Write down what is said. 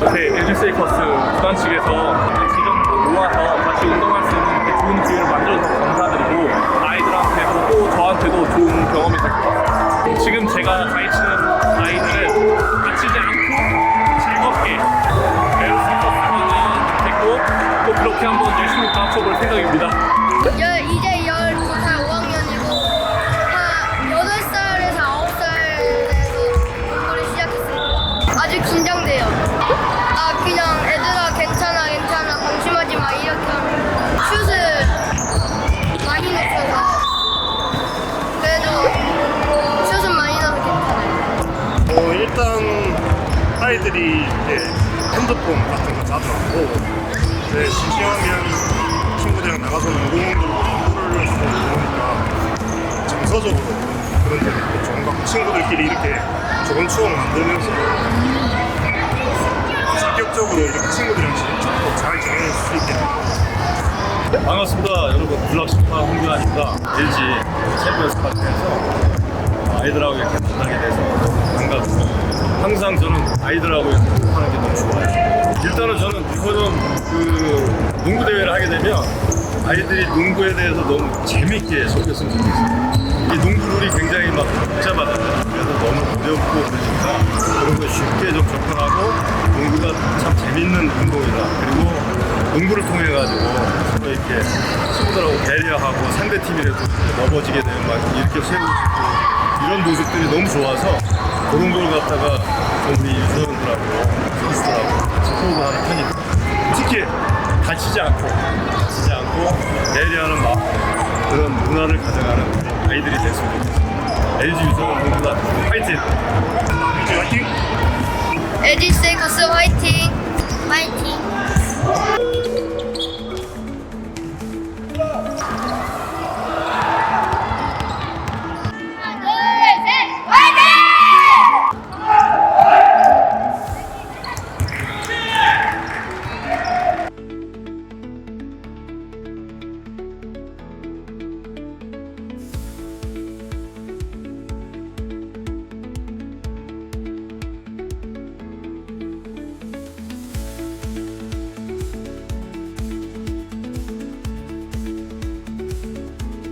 네, LG세이커스 구단 측에서 다 모아서 같이 운동할 수 있는 이렇게 좋은 기회를 만들어서 감사드리고 아이들한테도 또 저한테도 좋은 경험이 될 것 같아요. 지금 제가 가르치는 아이들은 다치지 않고 즐겁게 LG세이커스만은 됐고 또 그렇게 한번 열심히 가르쳐볼 생각입니다. 열, 이제 12살 5학년이고 한 8살에서 9살에서 공부를 시작했습니다. 아직 긴장 슛을 많이 넣어서 그래도 슛은 많이 넣어서 괜찮아요. 어, 일단 아이들이 이제 핸드폰 같은 거 보고 이제 심심하면 친구들이랑 나가서 농구를 보니까 정서적으로 그런 있고 좋은 것 같고 친구들끼리 이렇게 좋은 추억 만들면서 직접적으로 이렇게 친구들이랑 자꾸 잘 지낼 수 있게 네, 반갑습니다. 여러분 블락스파 홍규환입니다. LG 챔피언스 파크에서 아이들하고 이렇게 만나게 돼서 너무 반갑고 항상 저는 아이들하고 이렇게 하는 게 너무 좋아요. 일단은 저는 이거는 그 농구 대회를 하게 되면 아이들이 농구에 대해서 너무 재밌게 속였으면 좋겠어요. 이 농구 룰이 굉장히 막 복잡하잖아요. 그래서 너무 어렵고 그러니까 그런 거에 쉽게 좀 접근하고 농구가 참 재밌는 운동이다. 그리고 농구를 통해 가지고 이렇게 친구들하고 배려하고 상대 팀이라도 넘어지게 되면 막 이렇게 세우고 이런 모습들이 너무 좋아서 그런 걸 갖다가 좀 우리 유소년들하고 선수들하고 같이 호흡을 하는 편입니다. 특히 다치지 않고 다치지 않고 배려하는 마음 그런 문화를 가져가는 아이들이 됐으면 좋겠습니다. LG 유소년 농구단 파이팅! 화이팅! 에디 세이커스 화이팅! 화이팅!